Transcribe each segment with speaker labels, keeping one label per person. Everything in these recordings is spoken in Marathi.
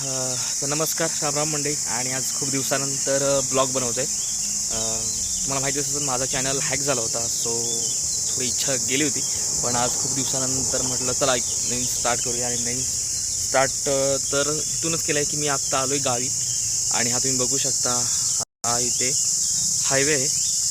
Speaker 1: तर नमस्कार रामराम मंडई. आणि आज खूप दिवसानंतर ब्लॉग बनवतो आहे तुम्हाला माहिती असेल माझा चॅनल हॅक झाला होता सो थोडी इच्छा गेली होती. पण आज खूप दिवसानंतर म्हटलं चला एक नवीन स्टार्ट करूया. आणि नवीन स्टार्ट तर इथूनच केलं आहे की मी आत्ता आलो आहे गावी. आणि हा तुम्ही बघू शकता हा इथे हायवे आहे.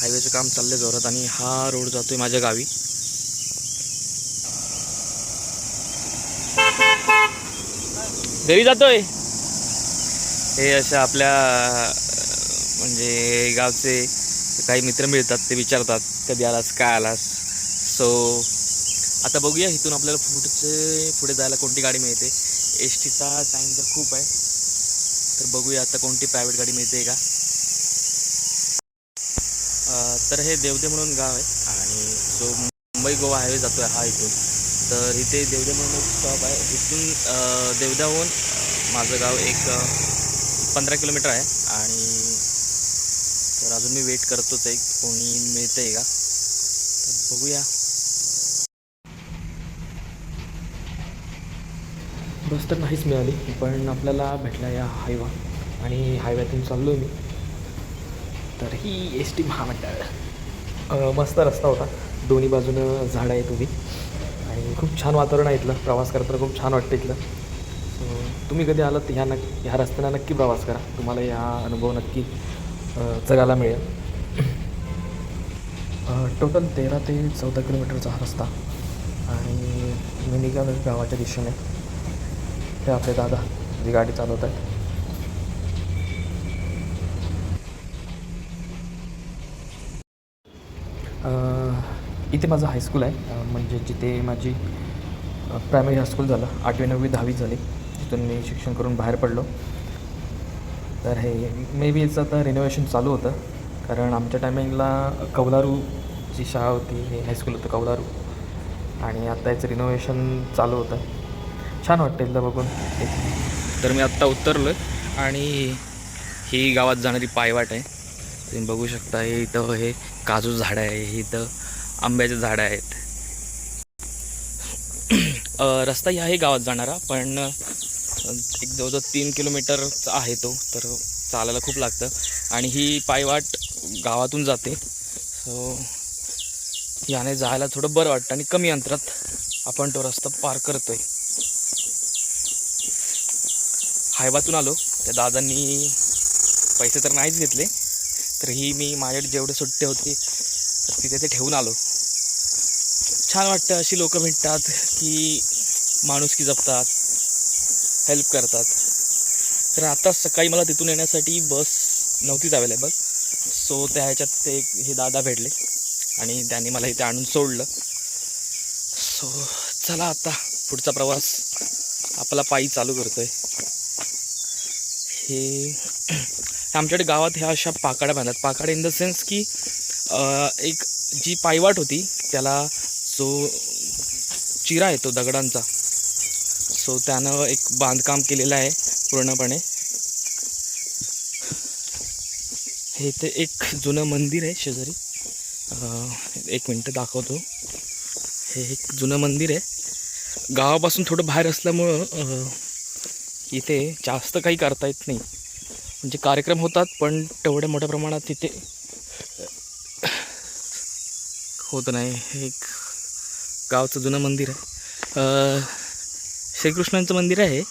Speaker 1: हायवेचं काम चाललं आहे जोरात आणि हा रोड जातो आहे माझ्या गावी. घरी जातोय. हे अशा आपल्या म्हणजे गावचे काही मित्र मिळतात ते विचारतात कधी आलास? काय आलास? सो आता बघूया इथून आपल्याला पुढचे पुढे जायला कोणती गाडी मिळते. एस टीचा टाईम तर खूप आहे. तर बघूया आता कोणती प्रायव्हेट गाडी मिळते का. तर हे देवदे म्हणून गाव आहे. आणि जो मुंबई गोवा हायवे जातो आहे हा इथून. तर इथे देवदे म्हणून स्टॉप आहे. इथून अं, माझं गाव एक पंधरा किलोमीटर आहे. आणि तर अजून मी वेट करतोच आहे. कोणी मिळतं आहे का? तर बघूया. बस तर नाहीच मिळाली पण आपल्याला भेटला या हायवा. आणि हायव्यातून चाललो मी. तर ही एस टी महामंडळ. मस्त रस्ता होता. दोन्ही बाजूनं झाडं आहेत उभी. आणि खूप छान वातावरण आहे इथलं. प्रवास करताना खूप छान वाटतं इथलं. सो तुम्ही कधी आलात ह्या नक् ह्या रस्त्यानं नक्की प्रवास करा. तुम्हाला हा अनुभव नक्की जगायला मिळेल. टोटल तेरा ते चौदा किलोमीटरचा हा रस्ता. आणि मी निघालो गावाच्या दिशेने. हे आपले दादा जी गाडी चालवत आहेत. अ, इथे माझं हायस्कूल आहे. म्हणजे जिथे माझी प्रायमरी हायस्कूल झालं. आठवी नववी दहावी झाली. तिथून मी शिक्षण करून बाहेर पडलो. तर हे मे बी याचं आता रिनोव्हेशन चालू होतं. कारण आमच्या टायमिंगला कौलारूची शाळा होती. हे हायस्कूल होतं कौलारू. आणि आता याचं रिनोव्हेशन चालू होतं. छान वाटतं इथलं बघून. तर मी आत्ता उतरलो आहे आणि ही गावात जाणारी पायवाट आहे. तुम्ही बघू शकता हे इथं हे काजू झाडं आहे. हे इथं आंब्याचे झाडं आहेत. रस्ता ह्या आहे गावात जाणारा पण एक जवळजवळ तीन किलोमीटरचा आहे तो तर चालायला खूप लागतं. आणि ही पायवाट गावातून जाते. सो याने जायला थोडं बरं वाटतं आणि कमी अंतरात आपण तो रस्ता पार करतोय. हायवातून आलो. त्या दादांनी पैसे तर नाहीच घेतले. तरीही मी माझ्याकडे जेवढे सुट्टे होते तर तिथे ते ठेवून आलो. छान वाटतं अशी लोकं भेटतात की माणुसकी जपतात हेल्प करतात. तर आता सकाळी मला तिथून येण्यासाठी बस नव्हतीच अवेलेबल सो त्या ह्याच्यात ते हे दादा भेटले आणि त्याने मला इथे आणून सोडलं. सो चला आता पुढचा प्रवास आपला पायी चालू करतोय. हे आमच्याकडे गावात ह्या अशा पाकाड्या बांधतात. पाकाड इन द सेन्स की एक जी पायवाट होती त्याला जो चिरा येतो दगडांचा सो त्यानं एक बांधकाम केलेलं आहे पूर्णपणे. हे ते एक जुनं मंदिर आहे शेजारी. एक मिनटं दाखवतो. हे एक जुनं मंदिर आहे. गावापासून थोडं बाहेर असल्यामुळं इथे जास्त काही करता येत नाही. म्हणजे कार्यक्रम होतात पण तेवढ्या मोठ्या प्रमाणात तिथे होत नाही. हे एक गावचं जुनं मंदिर आहे. श्रीकृष्णांचं मंदिर आहे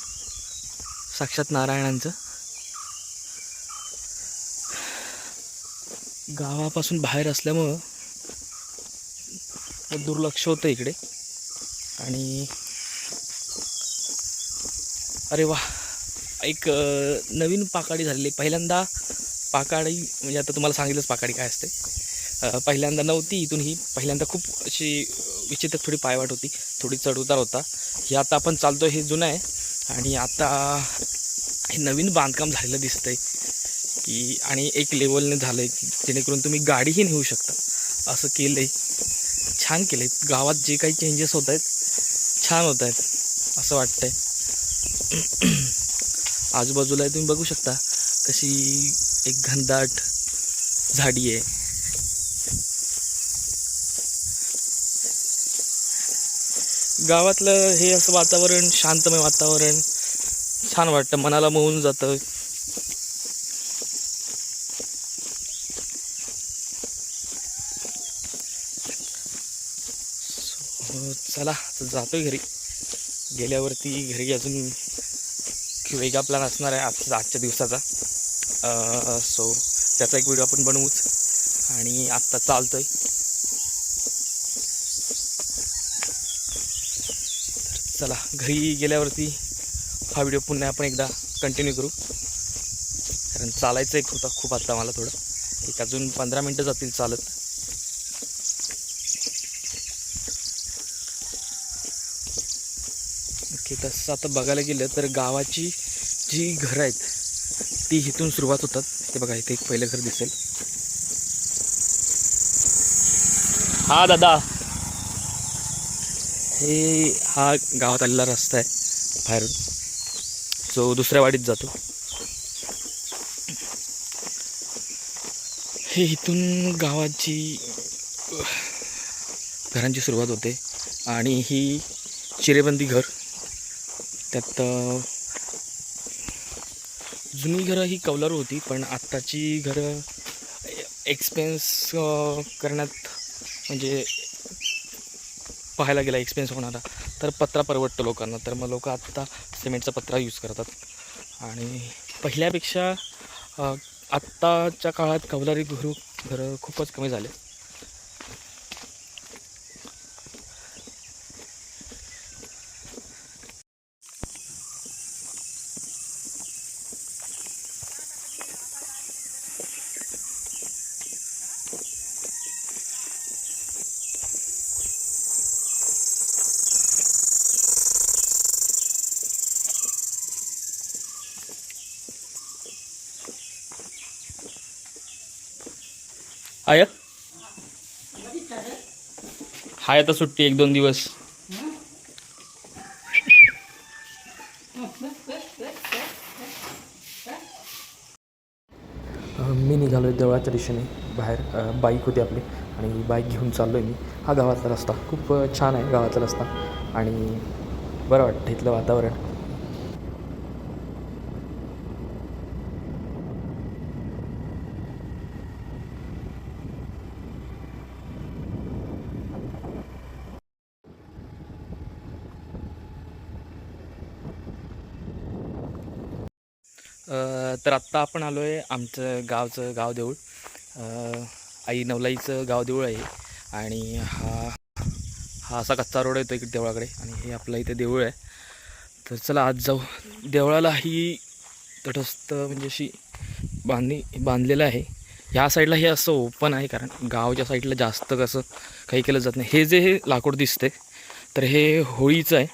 Speaker 1: साक्षात नारायणांचं. गावापासून बाहेर असल्यामुळं दुर्लक्ष होतं इकडे. आणि अरे वा एक नवीन पाकाडी झालेली आहे. पहिल्यांदा पाकाडी म्हणजे आता तुम्हाला सांगितलंच पाकाडी काय असते. पहिल्यांदा नव्हती. इथून ही पहिल्यांदा खूप अशी विचित्र थोडी पायवाट होती. थोडी चढउतार होता. हे आता आपण चालतो हे जुनं आहे. आणि आता हे नवीन बांधकाम झालेलं दिसतंय. की आणि एक लेवलने झालं आहे की जेणेकरून तुम्ही गाडीही नेऊ शकता. असं केलं आहे छान केलं आहे गावात जे काही चेंजेस होत आहेत छान होत आहेत असं वाटतं आहे आजूबाजूला तुम्ही बघू शकता कशी एक घनदाट झाडी आहे. गावातलं हे असं वातावरण शांतमय वातावरण छान वाटतं मनाला मोहून जातं. चला जातो जातोय घरी. गेल्यावरती घरी अजून वेगळा प्लॅन असणार आहे आज आजच्या दिवसाचा. सो त्याचा एक व्हिडिओ आपण बनवूच. आणि आत्ता चालतो आहे चला घरी गेल्यावरती हा व्हिडिओ पुन्हा आपण एकदा कंटिन्यू करू. कारण चालायचं एक होता खूप आत्ता मला थोडं. एक अजून पंधरा मिनटं जातील चालत. ओके तसं आता बघायला गेलं तर गावाची जी घरं आहेत ती इथून सुरुवात होतात. ते बघा इथे एक पहिलं घर दिसेल. हा दादा. हे हा गावात आलेला रस्ता आहे बाहेरून. जो दुसऱ्या वाडीत जातो. हे इथून गावाची घरांची सुरुवात होते. आणि ही चिरेबंदी घर. त्यात जुनी घरं ही कौलारू होती पण आत्ताची घरं एक्सपेन्स करण्यात म्हणजे पाहायला गेला एक्सपेन्स होणारा. तर पत्रा परवडतो लोकांना. तर मग लोक आत्ता सिमेंटचा पत्रा यूज करतात. आणि पहिल्यापेक्षा आत्ताच्या काळात कौलारी घरू घरं खूपच कमी झाले आय हाय आता सुट्टी एक दोन दिवस. मी निघालो आहे देवळाच्या दिशेने. बाहेर बाईक होती आपली आणि बाईक घेऊन चाललो आहे मी. हा गावातला रस्ता खूप छान आहे गावातला रस्ता. आणि बरं वाटतं इथलं वातावरण. तर आत्ता आपण आलो आहे आमचं गावचं गाव देऊळ आई नवलाईचं गाव देऊळ आहे. आणि हा हा असा कच्चा रोड येतो इकडे देवळाकडे आणि हे आपलं इथे देऊळ आहे. तर चला आज जाऊ. देवळाला ही तटस्थ म्हणजे अशी बांधणी बांधलेलं आहे. ह्या साईडला हे असं ओपन आहे कारण गावच्या साईडला जास्त कसं काही केलं जात नाही. हे जे हे लाकूड दिसते तर हे होळीचं आहे.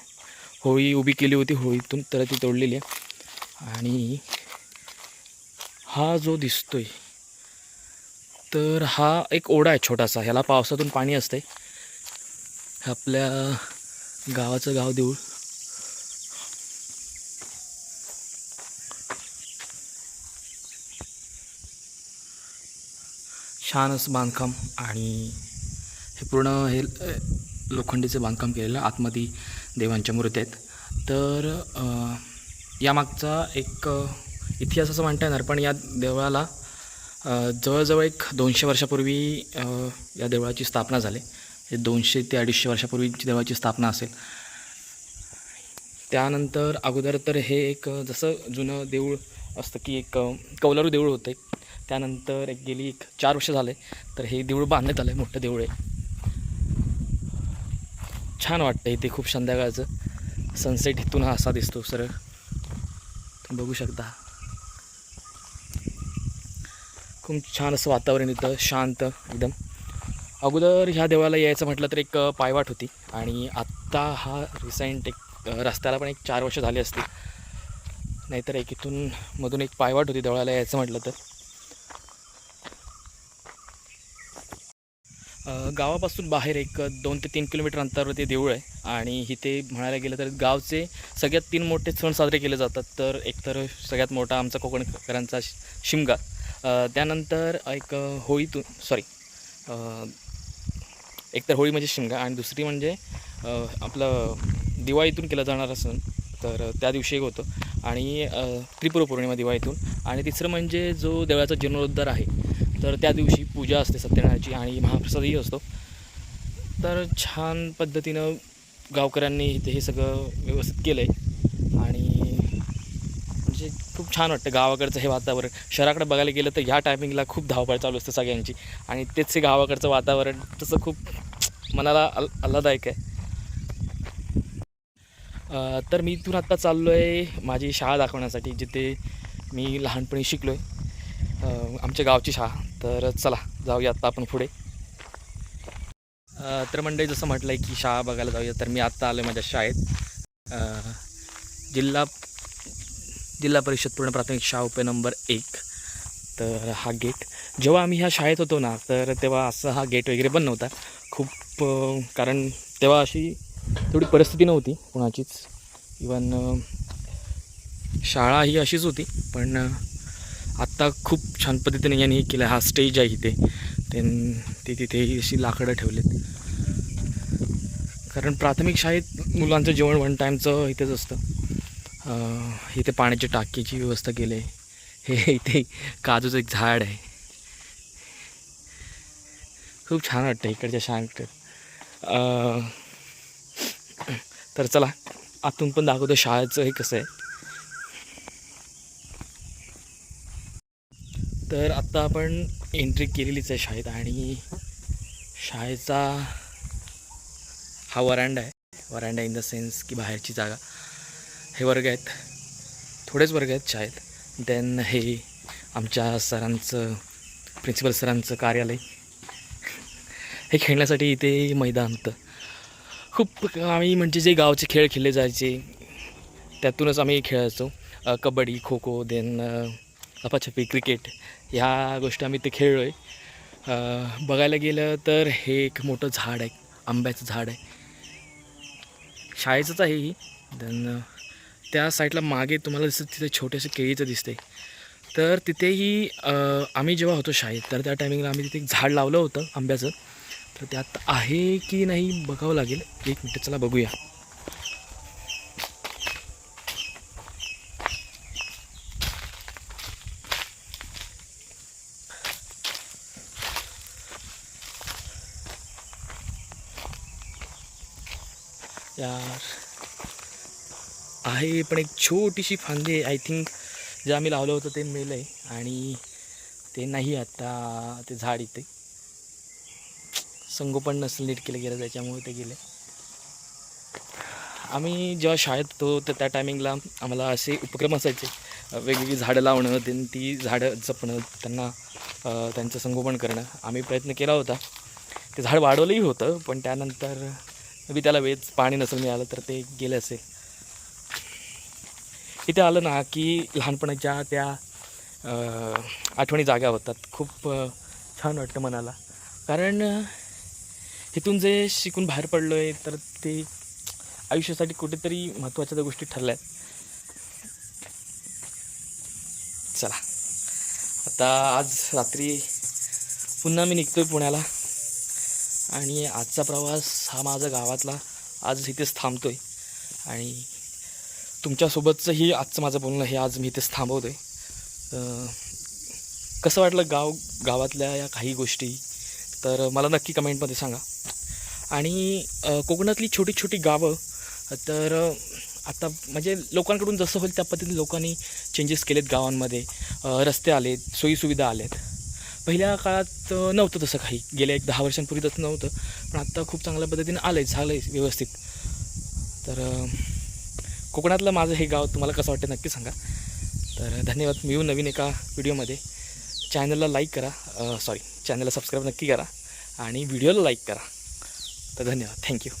Speaker 1: होळी उभी केली होती होळीतून तर ती तोडलेली आहे. आणि हा जो दिसतोय तर हा एक ओढा आहे छोटासा. ह्याला पावसातून पाणी असते आपल्या गावाचं गाव देऊळ. छानच असं बांधकाम आणि हे पूर्ण हे लोखंडीचं बांधकाम केलेलं आतमध्ये देवांच्या मूर्त्या आहेत. तर यामागचा एक इतिहास असं म्हणता येणार पण या देवळाला जवळजवळ एक दोनशे वर्षापूर्वी या देवळाची स्थापना झाली. हे दोनशे ते अडीचशे वर्षापूर्वीची देवळाची स्थापना असेल. त्यानंतर अगोदर तर हे एक जसं जुनं देऊळ असतं की एक कौलारू देऊळ होतं. एक त्यानंतर एक गेली एक चार वर्ष झाले तर हे देऊळ बांधण्यात आलं आहे मोठं देऊळ आहे. छान वाटतं इथे खूप संध्याकाळचं. सनसेट इथून हा असा दिसतो सरळ. बघू शकता. खूप छान असं वातावरण इथं शांत एकदम. अगोदर ह्या देवाला यायचं म्हटलं तर एक पायवाट होती. आणि आत्ता हा रिसेंट एक रस्त्याला पण एक चार वर्ष झाली असती नाहीतर एक इथून मधून एक पायवाट होती देवळाला यायचं म्हटलं तर. गावापासून बाहेर एक दोन ते तीन किलोमीटर अंतरावरती देऊळ आहे. आणि इथे म्हणायला गेलं तर गावचे सगळ्यात तीन मोठे सण साजरे केले जातात. तर एकतर सगळ्यात मोठा आमचा कोकणकरांचा शि- शिमगा. त्यानंतर एक होळीतून सॉरी एकतर होळी म्हणजे शिमगा आणि दुसरी म्हणजे आपलं दिवाळीतून केला जाणारा सण तर त्या दिवशी एक होतं. आणि त्रिपुर पौर्णिमा दिवाळीतून. आणि तिसरं म्हणजे जो देवळाचा जीर्णोद्धार आहे तर त्या दिवशी पूजा असते सत्यनारायणाची आणि महाप्रसादही असतो. तर छान पद्धतीनं गावकऱ्यांनी इथे हे सगळं व्यवस्थित केलं आहे खूप छान वाटतं गावाकडचं हे वातावरण. शहराकडे बघायला गेलं तर ह्या टायमिंगला खूप धावपळ चालू असते सगळ्यांची. आणि तेच हे गावाकडचं वातावरण तसं खूप मनाला आल आल्हादायक आहे. तर मी इथून आत्ता चाललो आहे माझी शाळा दाखवण्यासाठी जिथे मी लहानपणी शिकलो आहे आमच्या गावची शाळा. तर चला जाऊया आत्ता आपण पुढे. तर मंडळी जसं म्हटलं आहे की शाळा बघायला जाऊया तर मी आत्ता आलो आहे माझ्या शाळेत. जिल्हा जिल्हा परिषद पूर्ण प्राथमिक शाळा उप नंबर एक. तर हा गेट जेव्हा आम्ही ह्या शाळेत होतो ना तर तेव्हा असं हा गेट वगैरे पण नव्हता. खूप कारण तेव्हा अशी थोडी परिस्थिती नव्हती कोणाचीच. इवन शाळा ही अशीच होती. पण आत्ता खूप छान पद्धतीने यांनी हे केलं. हा स्टेज आहे इथे. ते ते तिथेही अशी लाकडं ठेवलेत. कारण प्राथमिक शाळेत मुलांचं जेवण वन टाईमचं इथेच असतं. इथे पाण्याची टाकीची व्यवस्था केली आहे. हे इथे काजूचं एक झाड आहे. खूप छान वाटतं इकडच्या शाळेत तर चला आतून पण दाखवतो शाळेचं हे कसं आहे. तर आत्ता आपण एंट्री केलेलीच आहे शाळेत आणि शाळेचा हा वरांडा आहे. वरांडा इन द सेन्स की बाहेरची जागा. हे वर्ग आहेत. थोडेच वर्ग आहेत शाळेत. देन हे आमच्या सरांचं प्रिन्सिपल सरांचं कार्यालय. हे खेळण्यासाठी इथे मैदान होतं. खूप आम्ही म्हणजे जे गावचे खेळ खेळले जायचे त्यातूनच आम्ही खेळायचो. कबड्डी खो खो देन लपाछपी क्रिकेट ह्या गोष्टी आम्ही ते खेळलो आहे बघायला गेलं तर हे एक मोठं झाड आहे. आंब्याचं झाड आहे. शाळेचंच आहे ही. देन त्या साईडला मागे तुम्हाला दिसतं तिथे छोटेसे केळीचं दिसते तर तिथेही आम्ही जेव्हा होतो शाळेत तर त्या टायमिंगला आम्ही तिथे एक झाड लावलं होतं आंब्याचं. तर त्यात आहे की नाही बघावं लागेल. एक मिनटं चला बघूया. यार. आहे पण एक छोटीशी फांदी आहे. आय थिंक जे आम्ही लावलं होतं ते मेलं आहे आणि ते नाही आता ते झाड इथे. संगोपन नसेल नीट केलं गेलं त्याच्यामुळे ते गेले. आम्ही जेव्हा शाळेत होतो तर त्या टायमिंगला आम्हाला असे उपक्रम असायचे. वेगवेगळी झाडं लावणं त्यां ती झाडं जपणं त्यांना त्यांचं संगोपन करणं. आम्ही प्रयत्न केला होता. ते झाड वाढवलंही होतं पण त्यानंतर मी त्याला वेळच पाणी नसेल मिळालं तर ते गेलं असेल इथे आलं ना की लहानपणाच्या त्या आठवणी जाग्या होतात. खूप छान वाटतं मनाला. कारण इथून जे शिकून बाहेर पडलो आहे तर ते आयुष्यासाठी कुठेतरी महत्त्वाच्या त्या गोष्टी ठरल्या आहेत. चला. आता आज रात्री पुन्हा मी निघतो आहे पुण्याला. आणि आजचा प्रवास हा माझा गावातला. आज इथेच थांबतो आहे आणि तुमच्यासोबतचंही आजचं माझं बोलणं हे आज मी इथेच थांबवतो आहे कसं वाटलं गाव गावातल्या या काही गोष्टी? तर मला नक्की कमेंटमध्ये सांगा. आणि कोकणातली छोटी छोटी गावं तर आता म्हणजे लोकांकडून जसं होईल त्या पद्धतीने लोकांनी चेंजेस केलेत गावांमध्ये. रस्ते आलेत सोयीसुविधा आल्यात पहिल्या काळात नव्हतं तसं काही. गेल्या एक दहा वर्षांपूर्वी तसं नव्हतं. पण आत्ता खूप चांगल्या पद्धतीने आलं आहे झालं आहे व्यवस्थित. तर कोकणातलं माझं हे गाव तुम्हाला कसं वाटतं नक्की सांगा. तर धन्यवाद मी येऊ नवीन एका व्हिडिओमध्ये. चॅनलला लाईक करा. सॉरी चॅनलला सबस्क्राईब नक्की करा. आणि व्हिडिओला लाईक करा. तर धन्यवाद थँक्यू